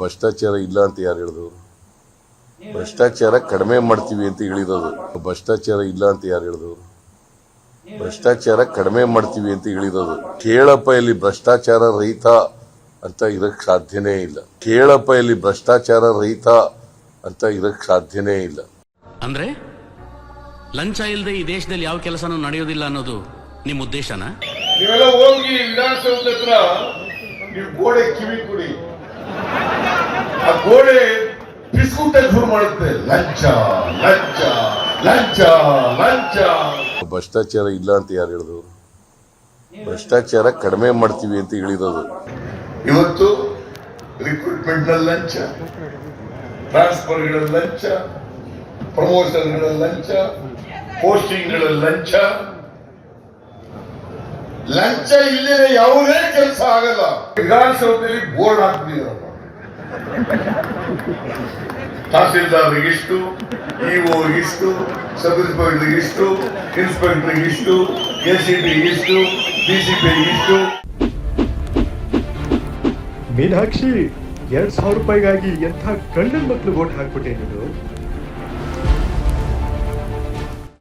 ಭ್ರಷ್ಟಾಚಾರ ಇಲ್ಲ ಅಂತ ಯಾರು ಹೇಳಿದ್ರು ಭ್ರಷ್ಟಾಚಾರ ಕಡಿಮೆ ಮಾಡ್ತೀವಿ ಅಂತ ಹೇಳಿರೋದು ಭ್ರಷ್ಟಾಚಾರ ಇಲ್ಲ ಅಂತ ಯಾರು ಹೇಳಿದ್ರು ಭ್ರಷ್ಟಾಚಾರ ಕಡಿಮೆ ಮಾಡ್ತೀವಿ ಅಂತ ಹೇಳಿರೋದು ಕೇಳಪ್ಪ ಇಲ್ಲಿ ಭ್ರಷ್ಟಾಚಾರ ರಹಿತ ಅಂತ ಇರಕ್ ಸಾಧ್ಯನೇ ಇಲ್ಲ. ಕೇಳಪ್ಪ ಇಲ್ಲಿ ಭ್ರಷ್ಟಾಚಾರ ರಹಿತ ಅಂತ ಇರಕ್ ಸಾಧ್ಯನೇ ಇಲ್ಲ. ಅಂದ್ರೆ? ಲಂಚ ಇಲ್ಲದೆ ಈ ದೇಶದಲ್ಲಿ ಯಾವ ಕೆಲಸನೂ ನಡೆಯೋದಿಲ್ಲ ಅನ್ನೋದು ನಿಮ್ಮ ಉದ್ದೇಶನ? ನೀವೆಲ್ಲ ಹೋಗಿ ವಿಧಾನಸೌಧ ಹತ್ರ ನೀವು ಗೋಡೆ ಕಿವಿ ಕೊಡಿ ಆ ಗೋಡೆ ಬಿಸ್ಕುಟ ಶುರು ಮಾಡುತ್ತೆ. ಲಂಚ ಲಂಚ ಲಂಚ ಲಂಚ. ಭ್ರಷ್ಟಾಚಾರ ಇಲ್ಲ ಅಂತ ಯಾರು ಹೇಳಿದ್ರು? ಭ್ರಷ್ಟಾಚಾರ ಕಡಿಮೆ ಮಾಡ್ತೀವಿ ಅಂತ ಹೇಳಿರೋದು. ಇವತ್ತು ರಿಕ್ರೂಟ್ಮೆಂಟ್ನಲ್ಲಿ ಲಂಚ ಟ್ರಾನ್ಸ್ಫರ್ಗಳ ಲಂಚ ಪ್ರಮೋಷನ್ಗಳ ಲಂಚ ಪೋಸ್ಟಿಂಗ್ಗಳ ಲಂಚ. ಲಂಚ ಇಲ್ಲದೆ ಯಾವುದೇ ಕೆಲಸ ಆಗಲ್ಲ. ವಿಧಾನಸೌಧದಲ್ಲಿ ಬೋರ್ಡ್ ಹಾಕ್ತಿದ್ದೀರಪ್ಪ ತಹಸೀಲ್ದಾರ್ರಿಗೆ ಇಷ್ಟು ಇಒ ಇಷ್ಟು ಸಬ್ ಇನ್ಸ್ಪೆಕ್ಟರ್ ಇಷ್ಟು ಇನ್ಸ್ಪೆಕ್ಟರ್ ಇಷ್ಟು ಎಸಿಪಿ ಇಷ್ಟು ಡಿಸಿಪಿ ಇಷ್ಟು. ಮೀನಾಕ್ಷಿ, ಎರಡ್ ಸಾವಿರ ರೂಪಾಯಿಗಾಗಿ ಎಂಥ ಗಂಡನ ಮಕ್ಕಳು ಓಟ್ ಹಾಕ್ಬಿಟ್ಟೆ ನೀನು?